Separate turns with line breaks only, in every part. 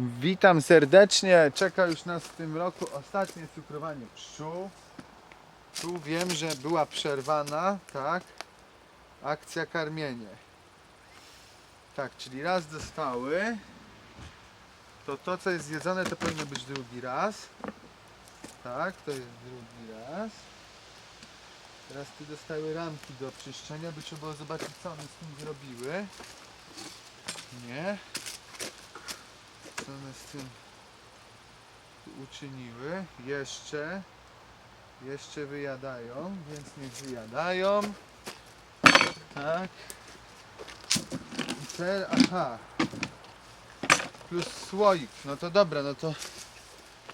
Witam serdecznie. Czeka już nas w tym roku ostatnie cukrowanie pszczół. Tu wiem, że była przerwana, tak? Akcja karmienie. Tak, czyli raz dostały. To to, co jest zjedzone, to powinno być drugi raz. Tak, to jest drugi raz. Teraz tu dostały ramki do czyszczenia, by trzeba było zobaczyć, co one z tym zrobiły. Nie. Co one z tym uczyniły? Jeszcze. Jeszcze wyjadają, więc niech wyjadają. Tak. I aha. Plus słoik. No to dobra, no to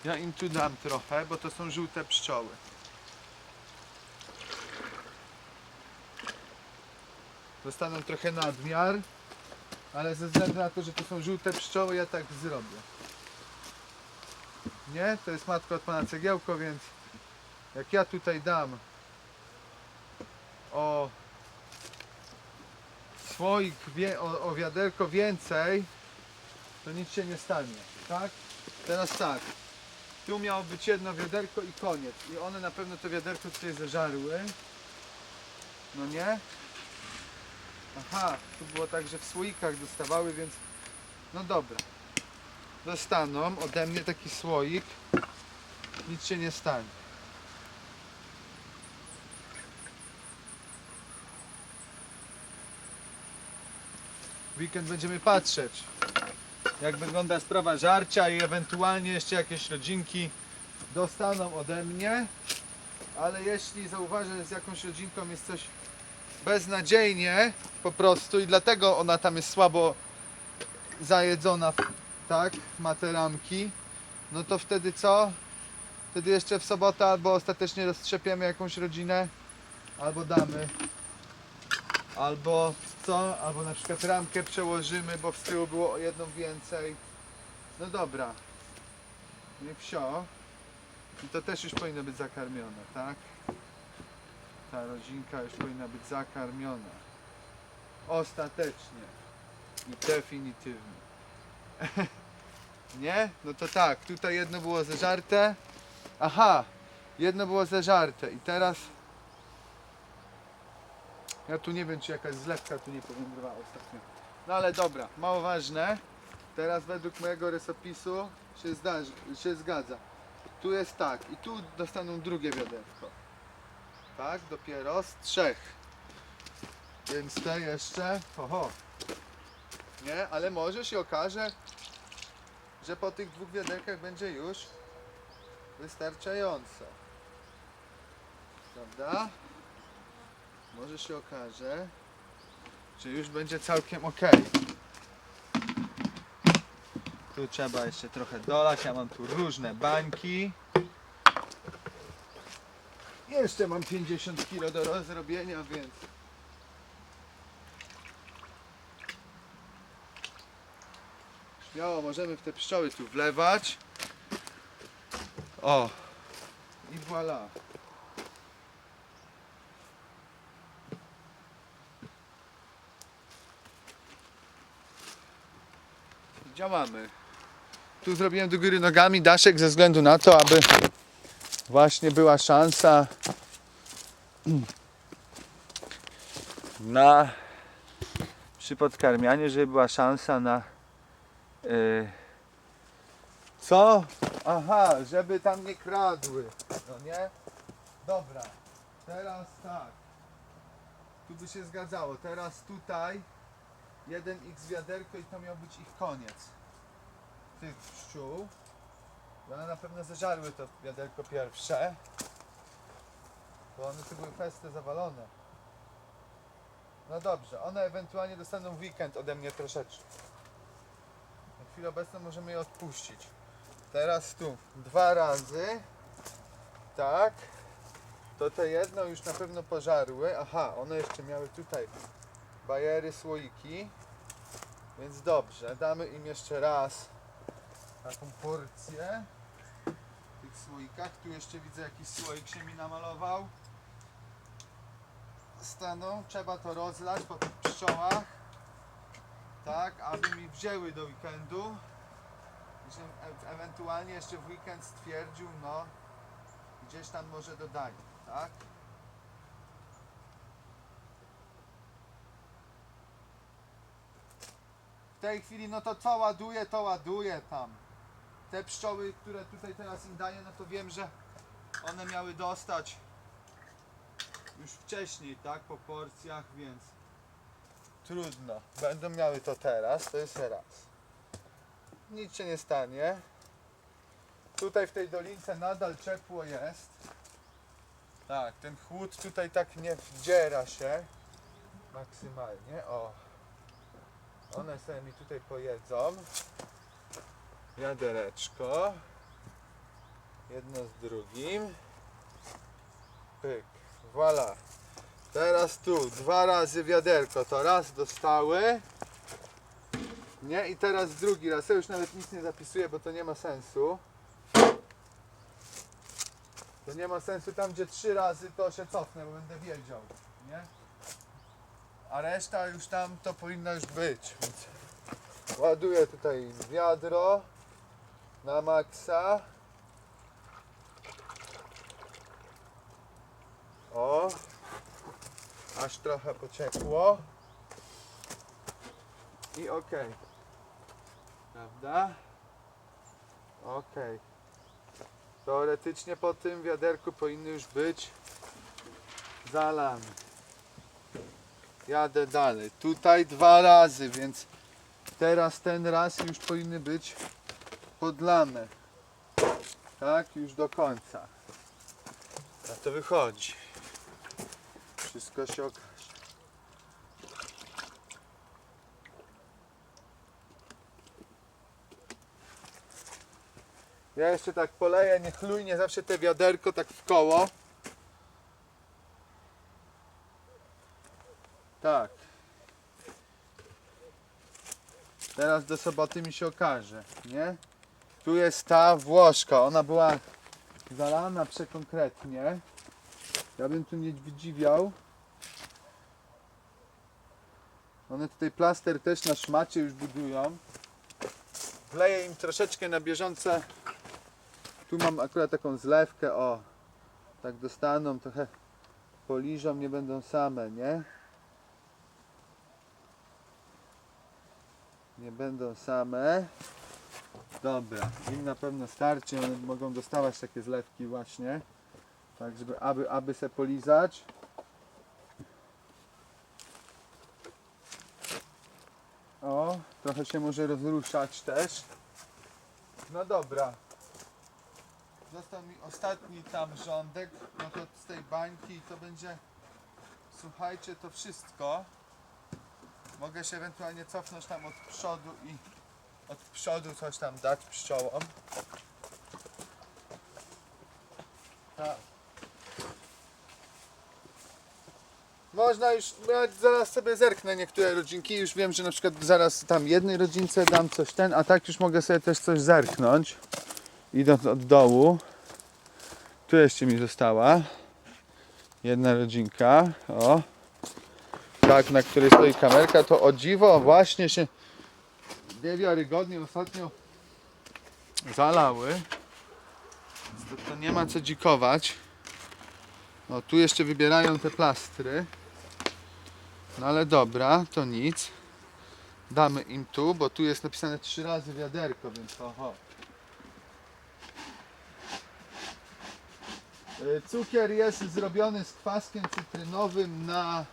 ja im tu dam trochę, bo to są żółte pszczoły. Dostaną trochę nadmiar, ale ze względu na to, że to są żółte pszczoły, ja tak zrobię. Nie? To jest matka od pana cegiełko, więc jak ja tutaj dam o słoik, o, o wiaderko więcej, to nic się nie stanie, tak? Teraz tak, tu miało być jedno wiaderko i koniec. I one na pewno to wiaderko tutaj zeżarły. No nie? Aha, tu było tak, że w słoikach dostawały, więc no dobra. Dostaną ode mnie taki słoik. Nic się nie stanie. Weekend będziemy patrzeć, jak wygląda sprawa żarcia i ewentualnie jeszcze jakieś rodzinki dostaną ode mnie. Ale jeśli zauważę, że z jakąś rodzinką jest coś beznadziejnie po prostu i dlatego ona tam jest słabo zajedzona, tak, ma te ramki, no to wtedy co? Wtedy jeszcze w sobotę albo ostatecznie roztrzepiemy jakąś rodzinę, albo damy, albo co? Albo na przykład ramkę przełożymy, bo w tyłu było o jedną więcej. No dobra. I wsio. I to też już powinno być zakarmione, tak? Ta rodzinka już powinna być zakarmiona. Ostatecznie. I definitywnie. Nie? No to tak, tutaj jedno było zeżarte. Aha, jedno było zeżarte i teraz ja tu nie wiem czy jakaś zlewka tu nie powędrowała ostatnio. No ale dobra, mało ważne. Teraz według mojego rysopisu się, zdarzy, się zgadza. Tu jest tak i tu dostaną drugie wiaderko. Tak, dopiero z trzech. Więc te jeszcze, oho. Nie, ale może się okaże, że po tych dwóch wiaderkach będzie już wystarczająco. Prawda? Może się okaże, że już będzie całkiem ok. Tu trzeba jeszcze trochę dolać. Ja mam tu różne bańki. Jeszcze mam 50 kg do rozrobienia, więc śmiało możemy w te pszczoły tu wlewać. O! I voilà. Działamy. Tu zrobiłem do góry nogami daszek ze względu na to, aby właśnie była szansa na przy podkarmianiu, żeby była szansa na yy, co? Aha, żeby tam nie kradły, no nie? Dobra, teraz tak. Tu by się zgadzało, teraz tutaj 1x wiaderko i to miał być ich koniec tych pszczół. I one na pewno zeżarły to wiaderko pierwsze. Bo one tu były feste zawalone. No dobrze, one ewentualnie dostaną weekend ode mnie troszeczkę. Na chwilę obecną możemy je odpuścić. Teraz tu dwa razy. Tak. To te jedno już na pewno pożarły. Aha, one jeszcze miały tutaj bajery, słoiki. Więc dobrze, damy im jeszcze raz taką porcję w tych słoikach. Tu jeszcze widzę jakiś słoik się mi namalował. Staną, trzeba to rozlać po tych pszczołach. Tak, aby mi wzięły do weekendu. że e- ewentualnie jeszcze w weekend stwierdził, no gdzieś tam może dodaje, tak? W tej chwili, no to co ładuje, to ładuje tam. Te pszczoły, które tutaj teraz im daję, no to wiem, że one miały dostać już wcześniej, tak, po porcjach, więc trudno. Będą miały to teraz, to jest raz. Nic się nie stanie. Tutaj w tej dolince nadal ciepło jest. Tak, ten chłód tutaj tak nie wdziera się maksymalnie. O. One sobie mi tutaj pojedzą. Wiadereczko. Jedno z drugim. Pyk. Voilà. Teraz tu dwa razy wiaderko. To raz dostały. Nie? I teraz drugi raz. Ja już nawet nic nie zapisuję, bo to nie ma sensu. To nie ma sensu tam, gdzie trzy razy to się cofnę, bo będę wiedział. Nie? A reszta już tam to powinno już być. Więc ładuję tutaj wiadro na maksa. O, aż trochę pociekło. I ok. Prawda? Ok. Teoretycznie po tym wiaderku powinny już być zalane. Jadę dalej. Tutaj dwa razy, więc teraz ten raz już powinny być podlane. Tak, już do końca. A to wychodzi. Wszystko się okaże. Ja jeszcze tak poleję niechlujnie zawsze te wiaderko tak w koło. Tak. Teraz do soboty mi się okaże, nie? Tu jest ta Włoszka, ona była zalana przekonkretnie. Ja bym tu nie wydziwiał. One tutaj plaster też na szmacie już budują. Wleję im troszeczkę na bieżące. Tu mam akurat taką zlewkę, o. Tak dostaną, trochę poliżą, nie będą same, nie? Nie będą same. Dobra, im na pewno starczy, one mogą dostawać takie zlewki właśnie. Tak, żeby aby, aby se polizać. O, trochę się może rozruszać też. No dobra. Został mi ostatni tam rządek, no to z tej bańki i to będzie, słuchajcie, to wszystko. Mogę się ewentualnie cofnąć tam od przodu i od przodu coś tam dać pszczołom. Tak. Można już, ja zaraz sobie zerknę niektóre rodzinki, już wiem, że na przykład zaraz tam jednej rodzince dam coś ten, a tak już mogę sobie też coś zerknąć, idąc od dołu. Tu jeszcze mi została jedna rodzinka, o, tak, na której stoi kamerka, to o dziwo właśnie się niewiarygodnie ostatnio zalały. To, to nie ma co dzikować. No tu jeszcze wybierają te plastry. No ale dobra, to nic. Damy im tu, bo tu jest napisane trzy razy wiaderko, więc oho. Y, Cukier jest zrobiony z kwaskiem cytrynowym na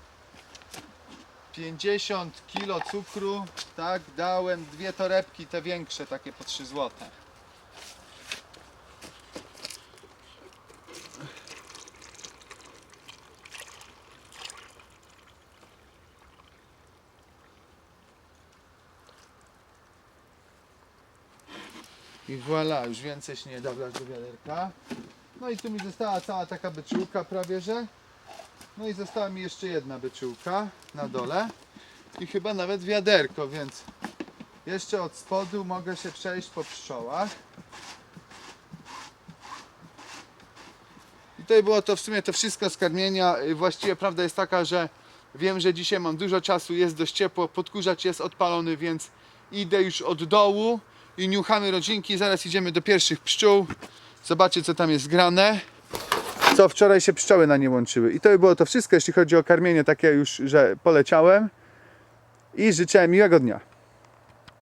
50 kg cukru. Tak, dałem dwie torebki, te większe, takie po 3 złote. I voilà, już więcej się nie da do wiaderka. No i tu mi została cała taka byczułka prawie, że. No i została mi jeszcze jedna byczułka na dole. I chyba nawet wiaderko, więc jeszcze od spodu mogę się przejść po pszczołach. I tutaj było to w sumie to wszystko z karmienia. Właściwie prawda jest taka, że wiem, że dzisiaj mam dużo czasu, jest dość ciepło, podkurzacz jest odpalony, więc idę już od dołu i niuchamy rodzinki. Zaraz idziemy do pierwszych pszczół. Zobaczcie co tam jest grane. Co wczoraj się pszczoły na nie łączyły. I to by było to wszystko, jeśli chodzi o karmienie takie już, że poleciałem. I życzę miłego dnia.